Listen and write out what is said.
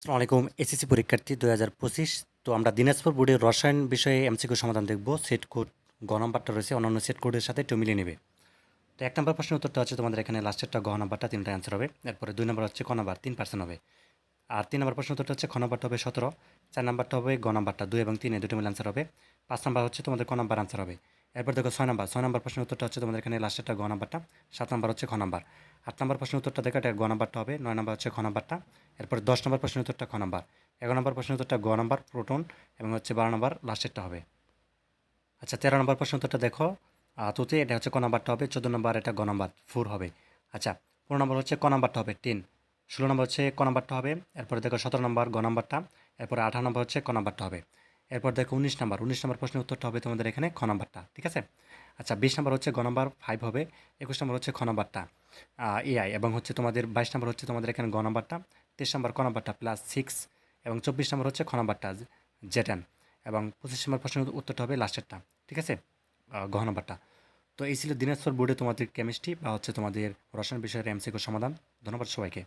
আসসালামু আলাইকুম, এসএসসি পরীক্ষার্থী দু হাজার পঁচিশ। তো আমরা দিনাজপুর বোর্ডের রসায়ন বিষয়ে এমসিকিউ সমাধান দেখব। সেট কোড, গ নাম্বারটা রয়েছে, অন্যান্য সেট কোডের সাথে একটু মিলিয়ে নেবে। তো এক নম্বর প্রশ্নের উত্তরটা হচ্ছে তোমাদের এখানে লাস্টেরটা গ নাম্বারটা তিনটা অ্যান্সার হবে। এরপরে দুই নম্বর হচ্ছে ক নাম্বার, তিন পার্সেন্ট হবে। আর তিন নম্বর প্রশ্ন উত্তরটা হচ্ছে খ নাম্বারটা হবে সতেরো, চার নাম্বারটা হবে গ নাম্বারটা দুই এবং তিনে দুটো মিলে অ্যান্সার হবে। পাঁচ নাম্বার হচ্ছে তোমাদের ক নাম্বার আনসার হবে। এরপর দেখো ছয় নাম্বার ছয় নাম্বার প্রশ্নের উত্তরটা হচ্ছে তোমাদের এখানে লাস্টেরটা গ নাম্বারটা, সাত নাম্বার হচ্ছে খ নাম্বার। আট নম্বর প্রশ্নের উত্তরটা দেখো, এটা গ নাম্বারটা হবে, নয় নম্বর হচ্ছে খ নাম্বারটা। এরপর দশ নম্বর প্রশ্নের উত্তরটা খ নাম্বার। এগারো নম্বর প্রশ্নের উত্তরটা গ নাম্বার, প্রোটন, এবং হচ্ছে বারো নম্বর লাস্টেরটা হবে। আচ্ছা তেরো নম্বর প্রশ্ন উত্তরটা দেখো তুতে, এটা হচ্ছে ক নাম্বারটা হবে, চোদ্দ নম্বর, এটা গ নাম্বার, ফোর হবে। আচ্ছা পনেরো নম্বর হচ্ছে ক নাম্বারটা হবে টেন ষোলো নম্বর হচ্ছে ক নাম্বারটা হবে, এরপরে দেখো সতেরো নম্বর গ নাম্বারটা, এরপরে আঠারো নম্বর হচ্ছে ক নাম্বারটা হবে। এরপর দেখো উনিশ নাম্বার। উনিশ নম্বর প্রশ্নের উত্তরটা হবে তোমাদের এখানে খ নাম্বারটা, ঠিক আছে? আচ্ছা বিশ নাম্বার হচ্ছে গ নাম্বার ফাইভ হবে, একুশ নম্বর হচ্ছে খ নাম্বারটা এআই এবং হচ্ছে তোমাদের বাইশ নম্বর হচ্ছে তোমাদের এখানে গ নাম্বারটা, তেইশ নম্বর ক নাম্বারটা প্লাস সিক্স এবং চব্বিশ নম্বর হচ্ছে খ নাম্বারটা জেটেন এবং পঁচিশ নম্বর প্রশ্নের উত্তরটা হবে লাস্টেরটা ঠিক আছে? গ নাম্বারটা। তো এই ছিল দিনাজপুর বোর্ডে তোমাদের কেমিস্ট্রি বা হচ্ছে তোমাদের রসায়ন বিষয়ের এমসিকিউ সমাধান। ধন্যবাদ সবাইকে।